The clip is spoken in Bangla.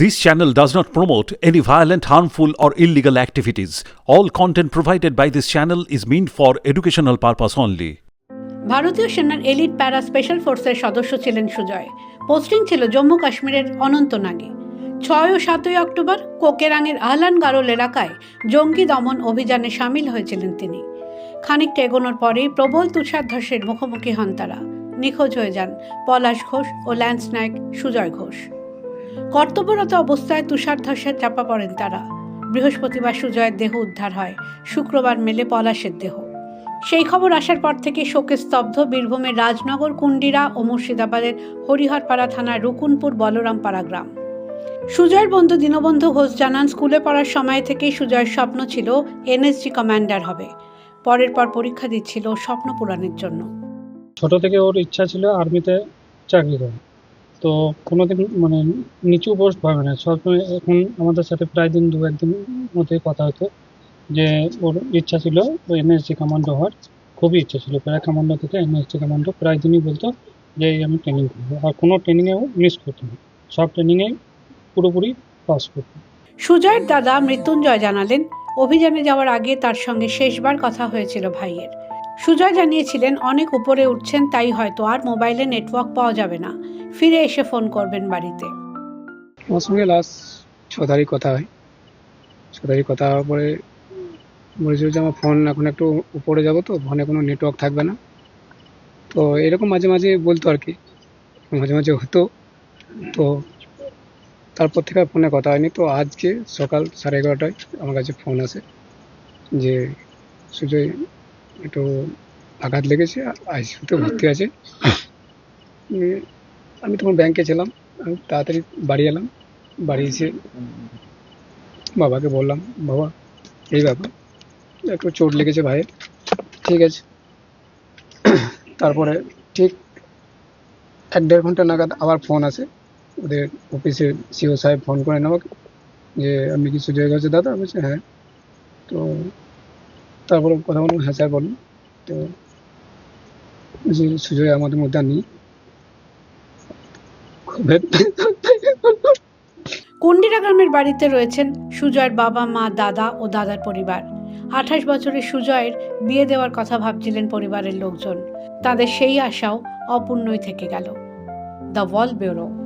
This channel does not promote any violent, harmful, or illegal activities. All content provided by this channel is meant for educational purpose only. ভারতীয় সেনার এলিট প্যারা স্পেশাল ফোর্সের সদস্য ছিলেন সুজয়। পোস্টিং ছিল জম্মু কাশ্মীরের অনন্তনাগে ছয় ও সাতই অক্টোবর কোকেরাঙের আহলান গারোল এলাকায় জঙ্গি দমন অভিযানে সামিল হয়েছিলেন তিনি। খানিকটা এগোনোর পরেই প্রবল তুষারধসের মুখোমুখি হন তারা। নিখোঁজ হয়ে যান পলাশ ঘোষ ও ল্যান্স নায়ক সুজয় ঘোষ। কর্তব্যরত অবস্থায় তুষারধসে চাপা পড়েন তারা। বৃহস্পতিবার সুজয়ের দেহ উদ্ধার হয়। শুক্রবার মেলে পলাশের দেহ। সেই খবর আসার পর থেকে শোকে স্তব্ধ বীরভূমের রাজনগর, কুন্ডিরা ও মুর্শিদাবাদের হরিহরপাড়া থানার রুকুনপুর, বলরামপাড়া গ্রাম। সুজয়ের বন্ধু দীনবন্ধু ঘোষ জানান, স্কুলে পড়ার সময় থেকেই সুজয়ের স্বপ্ন ছিল এনএসজি কমান্ডার হবে। পরের পর পরীক্ষা দিচ্ছিল স্বপ্ন পূরণের জন্য। ছোট থেকে ওর ইচ্ছা ছিল আর্মিতে চাকরি করা তো কোনোদিন মানে নিচু পোস্ট ভাবে না। সবসময় এখন আমাদের সাথে প্রায় দিন দু একদিন মধ্যে কথা হতো যে ওর ইচ্ছা ছিল এনএসজি কমান্ডো হওয়ার। খুবই ইচ্ছা ছিল। প্যারা কমান্ডো থেকে এনএসজি কমান্ডো প্রায় দিনই বলতো যে আমি ট্রেনিং করব। আর কোনো ট্রেনিংয়েও মিস করতো না। সব ট্রেনিংয়ে পুরোপুরি পাস করতো। সুজয়ের দাদা মৃত্যুঞ্জয় জানালেন, অভিযানে যাওয়ার আগে তার সঙ্গে শেষবার কথা হয়েছিল ভাইয়ের। সুজয় জানিয়েছিলেন, অনেক উপরে উঠছেন, তাই হয়তো আর মোবাইলে নেটওয়ার্ক পাওয়া যাবে না। ফিরে এসে ফোন করবেন বাড়িতে। ওর সঙ্গে লাস্ট ছ তারিখ কথা হয়। ছ তারিখ কথা হওয়ার পরে বলেছিল যে আমার ফোন এখন একটু উপরে যাব তো ফোনে কোনো নেটওয়ার্ক থাকবে না। তো এরকম মাঝে মাঝে বলতো আর কি। মাঝে মাঝে হতো। তো তারপর থেকে ফোনে কথা হয়নি। তো আজকে সকাল সাড়ে এগারোটায় আমার কাছে ফোন আসে যে, সুজয় একটু আঘাত লেগেছে আইসিউতে ভর্তি আছে নিয়ে আমি তখন ব্যাংকে ছিলাম আমি তাড়াতাড়ি বাড়ি এলাম বাড়ি এসে বাবাকে বললাম বাবা এই ব্যাপার একটু চোট লেগেছে ভাইয়ের ঠিক আছে তারপরে ঠিক এক দেড় ঘন্টা নাগাদ আবার ফোন আসে ওদের অফিসের সিও সাহেব ফোন করেন আমাকে যে আপনি কি সুজয় গেছে দাদা আমি বলছি হ্যাঁ তো তারপরে কথা বললাম হ্যাঁ বলুন। তো বলছি সুজয় আমাদের মধ্যে নেই। কুন্ডিরা গ্রামের বাড়িতে রয়েছেন সুজয়ের বাবা, মা, দাদা ও দাদার পরিবার। আঠাশ বছরের সুজয়ের বিয়ে দেওয়ার কথা ভাবছিলেন পরিবারের লোকজন। তাদের সেই আশাও অপূর্ণই থেকে গেল। The wall bureau.